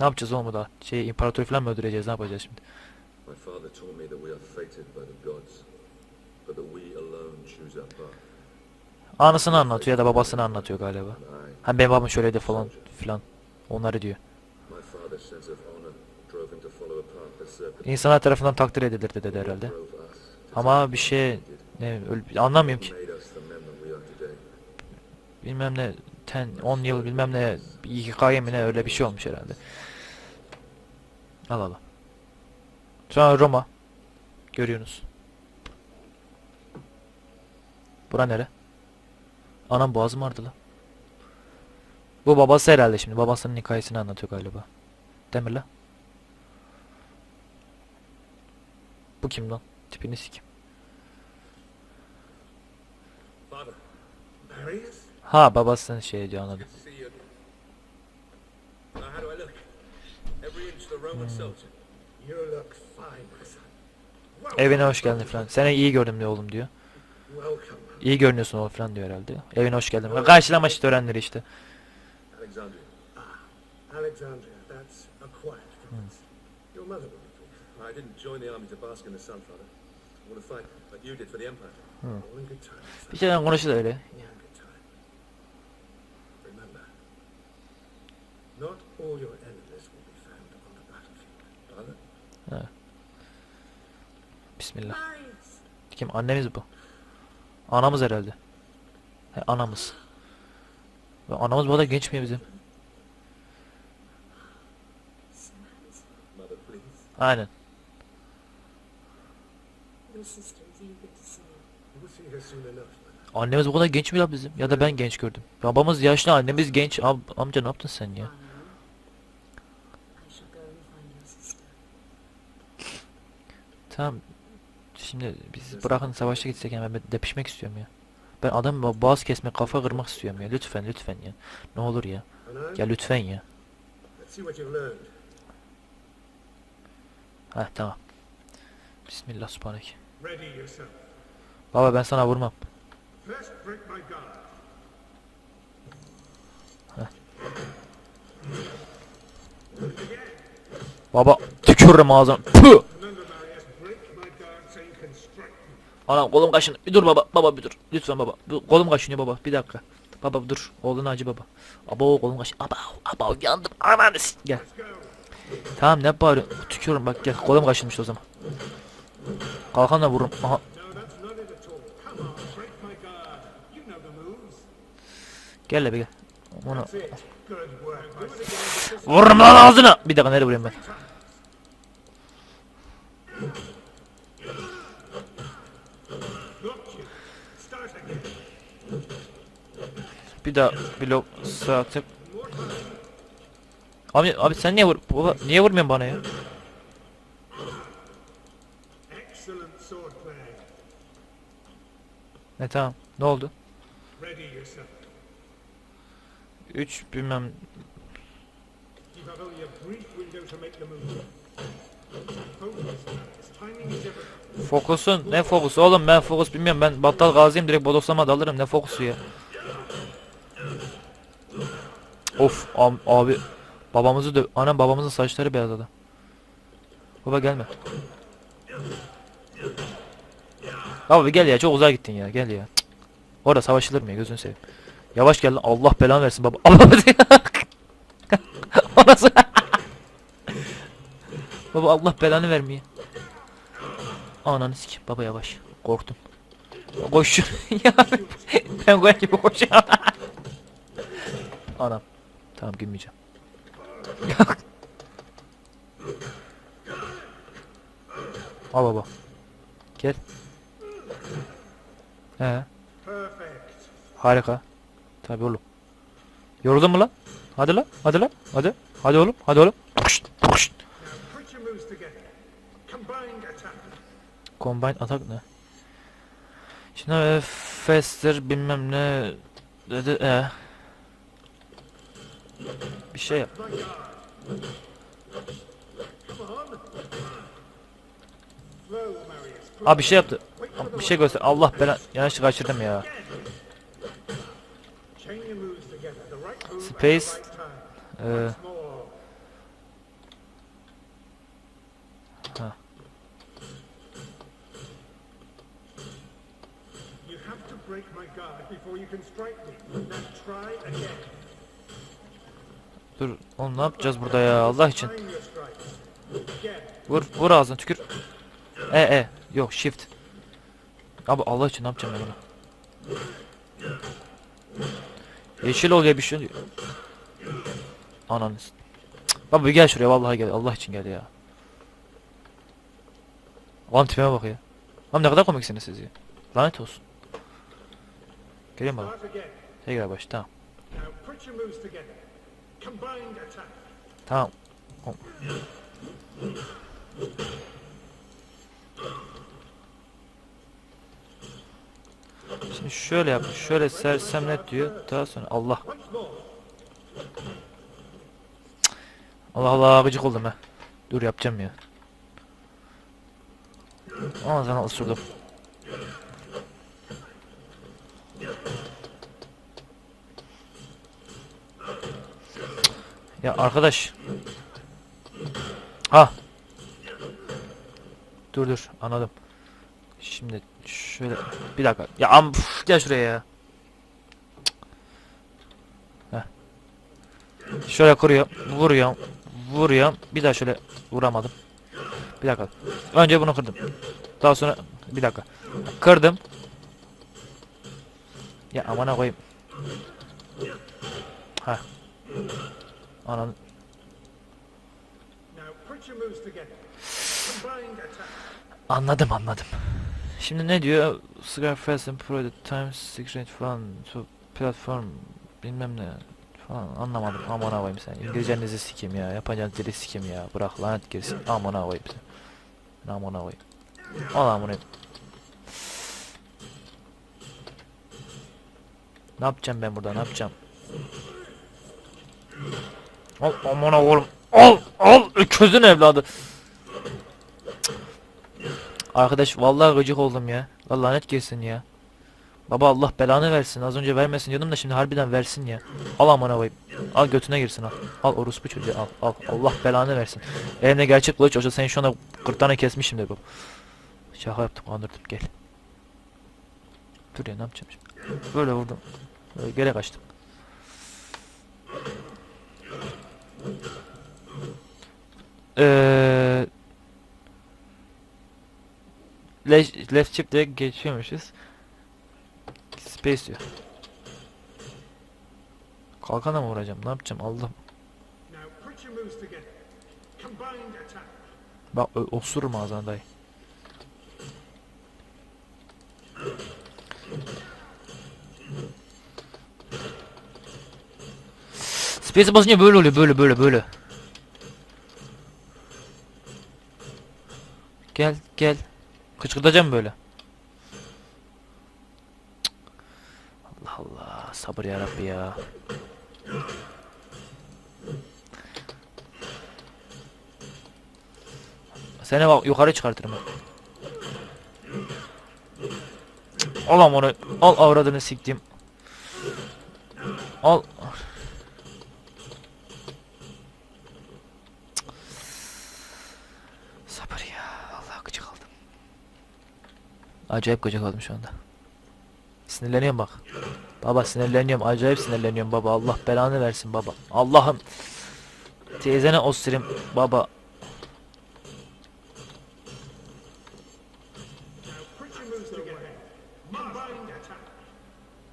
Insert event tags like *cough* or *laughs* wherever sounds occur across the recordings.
Ne yapacağız oğlum da? Şey imparatoru falan mı öldüreceğiz? Ne yapacağız şimdi? My father told me that we are fated by the gods, but that we alone choose our path. Anasını anlatıyor ya da babasını anlatıyor galiba. And I, Ha benim babam şöyleydi falan filan. Onları diyor. İnsanlar tarafından takdir edilir dedi herhalde. Ama bir şey ne öl- anlamıyorum ki. Bilmem ne 10 10 yıl bilmem ne hikaye mi ne öyle bir şey olmuş herhalde. Al al. Sonra Roma. Görüyorsunuz. Bura nere? Anam boğazım ağrıdı lan. Bu babası herhalde şimdi. Babasının hikayesini anlatıyor galiba. Demir lan. Bu kim lan? Tipini sikim. Ha babasının şey diyor anladım. Evine hoş geldin falan. Seni iyi gördüm diyor oğlum diyor. İyi görünüyorsun oğlum falan diyor herhalde. Evine hoş geldin. Karşılama işte törenleri işte. Alexandria. Alexandria, that's a quiet province. Your mother will be pleased. I didn't join the army to bask in the sun, Father. I want to fight like you did for the Empire. All in good time, son. Bir şeyden konuştu öyle. Not all your enemies will be found on the battlefield. Father? Bismillah. Kim? Annemiz bu. Anamız herhalde. He, anamız. Ve anamız bu kadar genç mi bizim? Aynen. Annemiz bu kadar genç mi ya bizim? Ya da ben genç gördüm. Babamız yaşlı, annemiz genç. Am amca ne yaptın sen ya? Tamam. Şimdi biz bırakın savaşa gitsek yani ben depişmek istiyorum ya. Ben adam boğaz kesmek, kafa kırmak istiyorum ya. Lütfen, lütfen ya. Ne olur ya. Ya lütfen ya. Heh tamam. Bismillah yourself. Baba ben sana vurmam. Baba tükürürüm ağzına. Anam kolum kaşın. Bir dur baba. Baba bir dur. Lütfen baba. Bir- Kolum kaşınıyor baba. Bir dakika. Baba dur. Oğluna acı baba. Abo kolum kaşın. Aba aba yandım. Ananı s- Gel. Tamam ne bağırıyorsun? Tükürürüm bak gel. Kolum kaşınmış o zaman. Kalkan da vururum. Aha. Gel hele bir gel. Onu. Vururum lan ağzına. Bir dakika nereye vurayım ben? Got you. Start again. Bir daha blok sağ tık. Abi abi sen niye vur baba, niye vurmuyorsun bana ya? Ne tamam. Ne oldu? Ready yourself. 3 bilmem Fokusun ne fokusu? Oğlum ben fokus bilmiyorum. Ben battal gaziyim direkt bodoslama dalırım ne fokusu ya? Of abi babamızı dö anam babamızın saçları beyazladı Baba gelme. Bir gel ya çok uzağa gittin ya gel ya. Cık. Orada savaşılır mı ya gözünü seveyim. Yavaş gel lan Allah belanı versin baba. Allah O nasıl Baba Allah belanı vermiyor Ananı sikim baba yavaş. Korktum. Koş. *laughs* ya ben koyar gibi koşuyorum. Anam. Tamam gülmeyeceğim. *laughs* Al baba. Gel. He. Harika. Tabii oğlum. Yoruldun mu lan? Hadi lan. Hadi lan. Hadi. Hadi oğlum. Hadi oğlum. Combine atak ne? Şimdi e, faster bilmem ne dedi e. Bir şey yap. Abi bir şey yaptı. Bir şey göster. Allah bela yanlışlıkla kaçırdım ya. Chain your break my guard before you can strike me. Now try again. Dur oğlum ne yapacağız burada ya Allah için. Vur vur ağzına tükür. E e yok shift. Abi Allah için ne yapacağım ben bunu? Yeşil oluyor bir şey. Ananız. Baba gel şuraya vallahi gel Allah için gel ya. Lan tipime bak ya. Lan ne kadar komiksiniz siz ya. Lanet olsun. Start again. Tekrar baş tamam. Tamam. Şimdi şöyle yap. Şöyle sersemlet diyor. Daha sonra Allah. Allah Allah gıcık oldum ha. Dur yapacağım ya. Ama sana ısırdım. Ya arkadaş. Ha. Dur dur anladım. Şimdi şöyle bir dakika. Ya am püf, gel şuraya ya. Heh. Şöyle kuruyor, vuruyor, vuruyor. Bir daha şöyle vuramadım. Bir dakika. Önce bunu kırdım. Daha sonra bir dakika. Kırdım. Ya amana koyayım. Ha. Ananı. Anladım anladım. Şimdi ne diyor? Scarface the Times Secret falan to platform bilmem ne falan anlamadım. Aman koyayım sen. İngilizcenizi sikeyim ya. Yapacağın dili sikeyim ya. Bırak lanet girsin. Aman koyayım sen. Aman koyayım. Al amına. Ne yapacağım ben burada? Ne yapacağım? Al aman oğlum. Al al öküzün evladı. Arkadaş vallahi gıcık oldum ya. Vallahi net girsin ya. Baba Allah belanı versin. Az önce vermesin diyordum da şimdi harbiden versin ya. Al amına koyayım. Al götüne girsin al. Al orospu çocuğu al. Al. Allah belanı versin. Elimde gerçek kılıç olsa seni şu anda 40 tane kesmişimdir bu. Şaka yaptım kandırdım gel. Dur ya ne yapacağım şimdi. Böyle vurdum. Böyle geri kaçtım. Eee left, left shift direkt geçiyormuşuz. Space diyor. Kalkana mı vuracağım? Ne yapacağım? Attack. Bak osururum ağzına dayı. Space'e basınca böyle oluyor böyle böyle böyle. Gel gel. Kıçkırtacağım böyle. Cık. Allah Allah sabır ya Rabbi ya. Seni bak yukarı çıkartırım. Al onu. Al avradını siktim. Al. Sabır ya. Allah gıcık aldım. Acayip gıcık aldım şu anda. Sinirleniyorum bak. Baba sinirleniyorum. Acayip sinirleniyorum baba. Allah belanı versin baba. Allah'ım. Teyzene ostirim baba.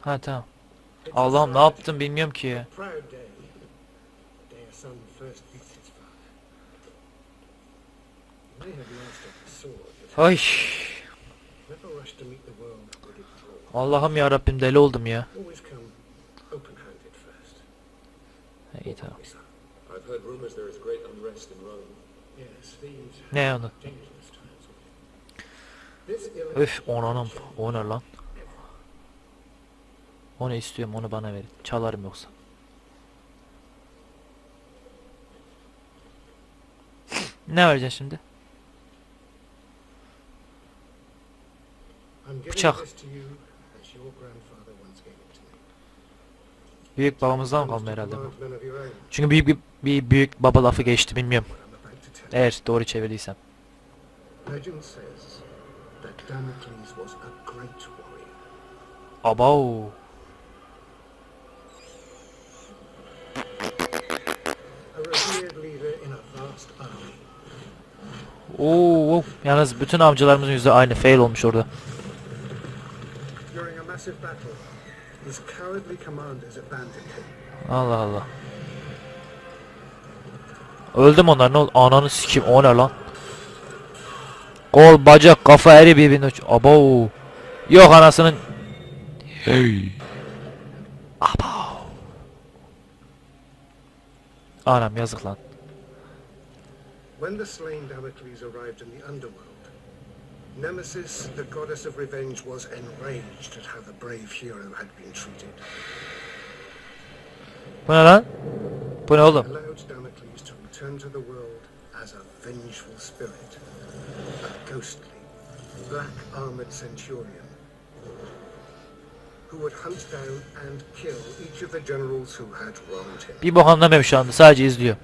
Ha tamam. Allah'ım ne yaptım bilmiyorum ki ya. Allah'ım ya Rabbim deli oldum ya. İyi tamam. Ne onu? Öf onanım. O ne lan? Onu istiyorum onu bana verin. Çalarım yoksa. ne vereceksin şimdi? Bıçak. Büyük babamızdan kalma herhalde bu. Çünkü büyük bir, bir büyük baba lafı geçti bilmiyorum. Eğer doğru çevirdiysem. Abav. Oo, yalnız bütün avcılarımızın yüzü aynı. Fail olmuş orada. His cowardly commanders. Allah Allah. Öldüm onlar ne oldu? Ananı sikim o ne lan? Kol, bacak, kafa eri birbirine uç. Abo. Yok anasının. Hey. Abo. Anam yazık lan. When the slain Damocles arrived in the underworld, Nemesis, the goddess of revenge, was enraged at how the brave hero had been treated. Bu ne lan? Bu ne oğlum? Allowed Damocles to return to the world as a vengeful spirit, a ghostly, black-armored centurion who would hunt down and kill each of the generals who had wronged him. Bir bok anlamıyorum şu anda sadece izliyor.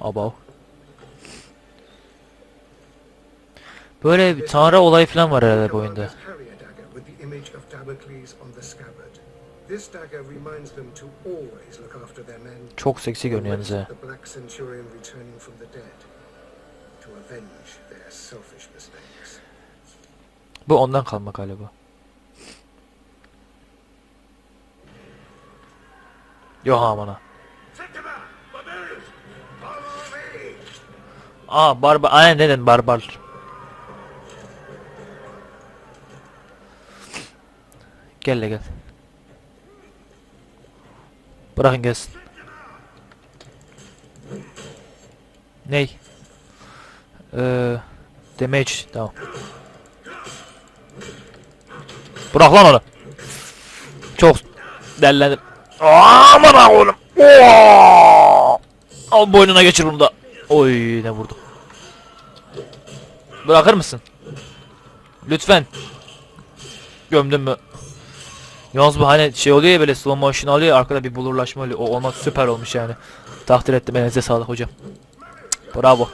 Abav. Böyle bir tanrı olayı falan var herhalde bu oyunda. Çok seksi görünüyor yalnız. Bu ondan kalma galiba. Yok amına. Aa barbar aynen dedin barbar. Gel le gel. Bırakın gelsin. Ney? Ee, damage tamam. Bırak lan onu. Çok dellendim. Aman oğlum. Oo! Al boynuna geçir bunu da. Oy ne vurdum. Bırakır mısın? Lütfen. Gömdün mü? Yalnız bu hani şey oluyor ya böyle slow motion alıyor arkada bir bulurlaşma oluyor. O olmak süper olmuş yani. Takdir ettim elinize sağlık hocam. Bravo.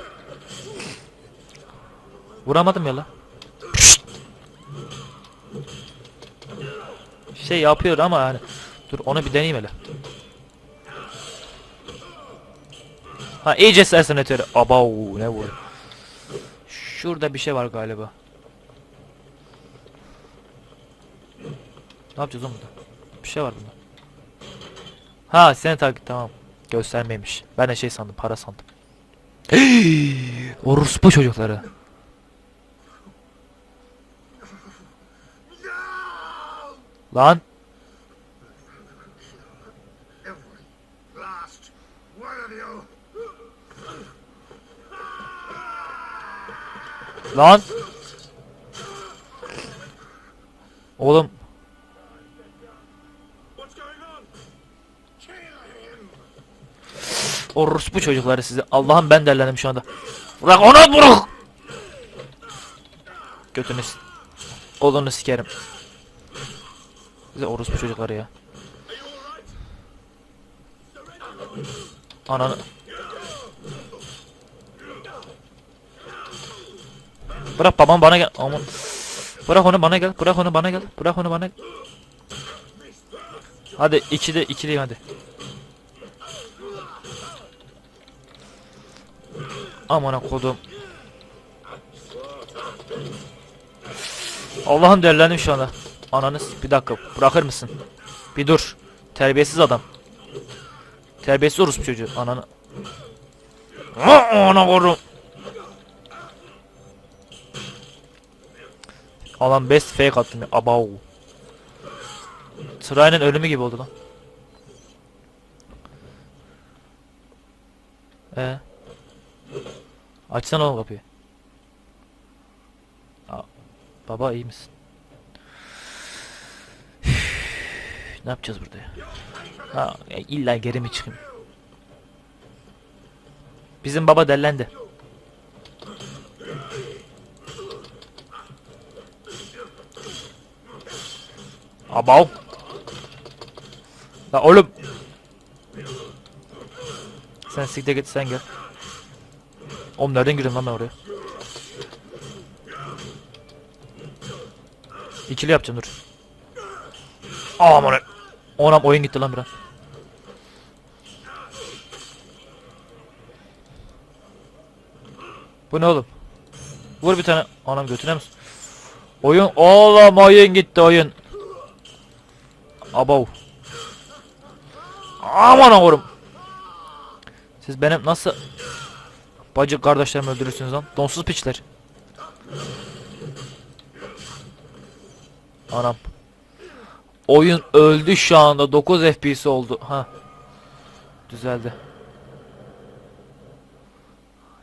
Vuramadım ya la. Şey yapıyor ama hani. Dur onu bir deneyeyim hele. Ha iyice sersenetiyor. Abav ne vur. Şurada bir şey var galiba. Ne yapacağız oğlum burada? Bir şey var bunda. Ha seni takip tamam. Göstermeymiş. Ben de şey sandım para sandım. *gasps* Orospu çocukları. Lan lan. Oğlum orospu çocukları size. Allah'ım ben derlendim şu anda. Bırak onu bırak. Götünü Oğlunu sikerim. Size orospu çocukları ya. Ananı. Bırak babam bana gel. Aman. Bırak onu bana gel. Bırak onu bana gel. Bırak onu bana gel. Hadi ikide ikiliyim hadi. Aman kodum. Allah'ım derlendim şu anda. Ananız bir dakika bırakır mısın? Bir dur. Terbiyesiz adam. Terbiyesiz orospu çocuğu. Ananı. Ana korum. Alan best fake attım ya. Abav. Sırayla ölümü gibi oldu lan. Ee. Açsana oğlum kapıyı. Aa, baba iyi misin? ne yapacağız burada ya? Ha, ya illa geri mi çıkayım? Bizim baba dellendi. Abav. La oğlum. Sen siktir git sen gel. Oğlum nereden girdim lan ben oraya? İkili yapacağım dur. Aman Onam oyun gitti lan bir an. Bu ne oğlum? Vur bir tane. Anam götüne misin? Oyun oğlum oyun gitti oyun. Abav. Aman oğlum. Siz benim nasıl bacı kardeşlerimi öldürürsünüz lan? Donsuz piçler. Anam. Oyun öldü şu anda. 9 FPS oldu. Ha. Düzeldi.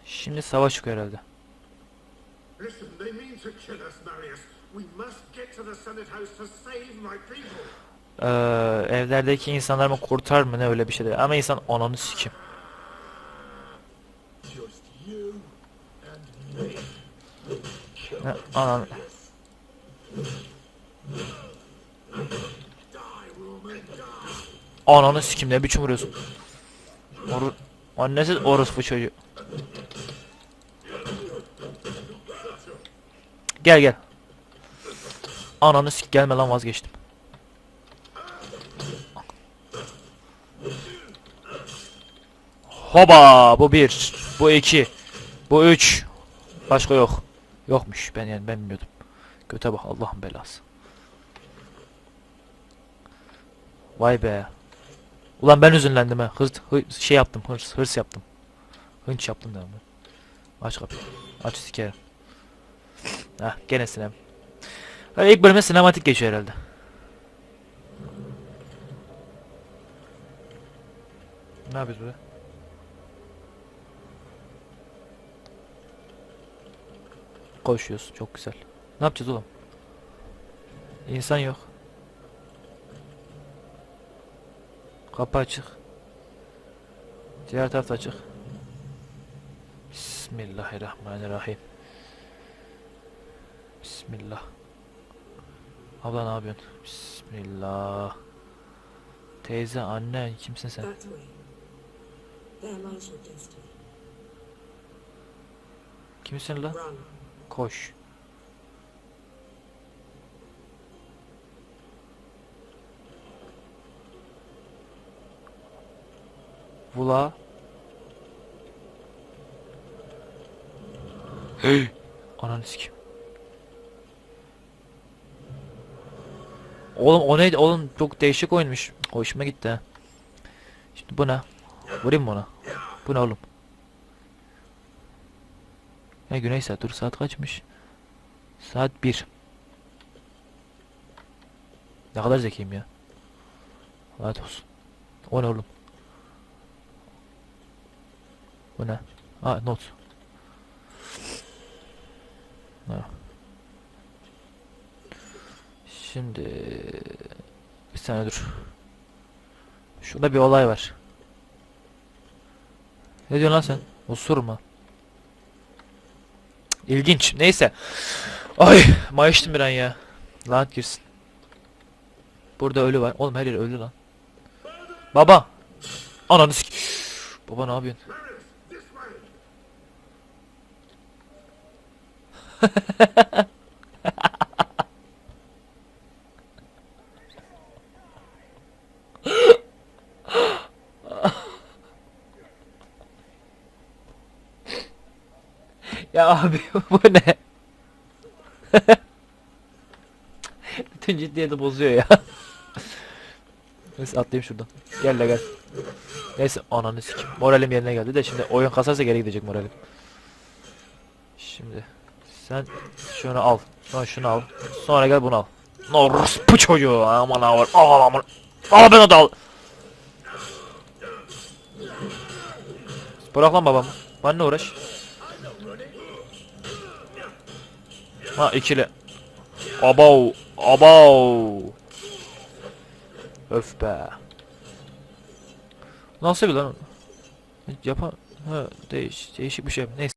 Şimdi savaş çıkıyor herhalde. Ee, evlerdeki insanlarımı kurtar mı ne öyle bir şey değil. Ama insan ananı sikim. Just you and me. Ne, Anan. Ananı sikim ne biçim vuruyorsun? Oru... Annesi orospu çocuğu. Gel gel. Ananı sik gelme lan vazgeçtim. Hoba bu bir, bu iki, bu üç. Başka yok. Yokmuş ben yani ben bilmiyordum. Göte bak Allah'ın belası. Vay be. Ulan ben üzünlendim ha. Hırs, hı- şey yaptım hırs, hırs yaptım. Hınç yaptım da ben. Aç kapıyı. Aç sikerim. Hah gene sinem. Öyle ilk bölüme sinematik geçiyor herhalde. Ne yapıyoruz burada? Koşuyoruz. Çok güzel. Ne yapacağız oğlum? İnsan yok. Kapı açık. Diğer taraf açık. Bismillahirrahmanirrahim. Bismillah. Abla ne yapıyorsun? Bismillah. Teyze, anne, kimsin sen? Kimsin lan? Koş. Vula. Hey. Ananı sikeyim. Oğlum o neydi? Oğlum çok değişik oyunmuş. Hoşuma gitti. Şimdi bu ne? Vurayım mı ona? Bu ne oğlum? Ya güney saat dur saat kaçmış? Saat 1. Ne kadar zekiyim ya. Lanet olsun. O ne oğlum? Bu ne? Aa not. Ha. Şimdi bir saniye dur. Şurada bir olay var. Ne diyorsun lan sen? Osurma. İlginç. Neyse. Ay mayıştım bir an ya. Lanet girsin. Burada ölü var. Oğlum her yer ölü lan. Baba. Ananı sik. Baba ne yapıyorsun? *laughs* Ya abi *laughs* bu ne? *laughs* Bütün ciddiyeti bozuyor ya. Neyse atlayayım şuradan. Gel la gel. Neyse ananı sikim. Moralim yerine geldi de şimdi oyun kasarsa geri gidecek moralim. Şimdi sen şunu al. Sonra şunu al. Sonra gel bunu al. Norus bu çocuğu aman aman al aman. Al beni de al. Bırak lan babamı. Benimle uğraş. Ha ikili. Abav. Abav. Öf be. Nasıl bir lan? Yapan ha değiş değişik bir şey. Neyse.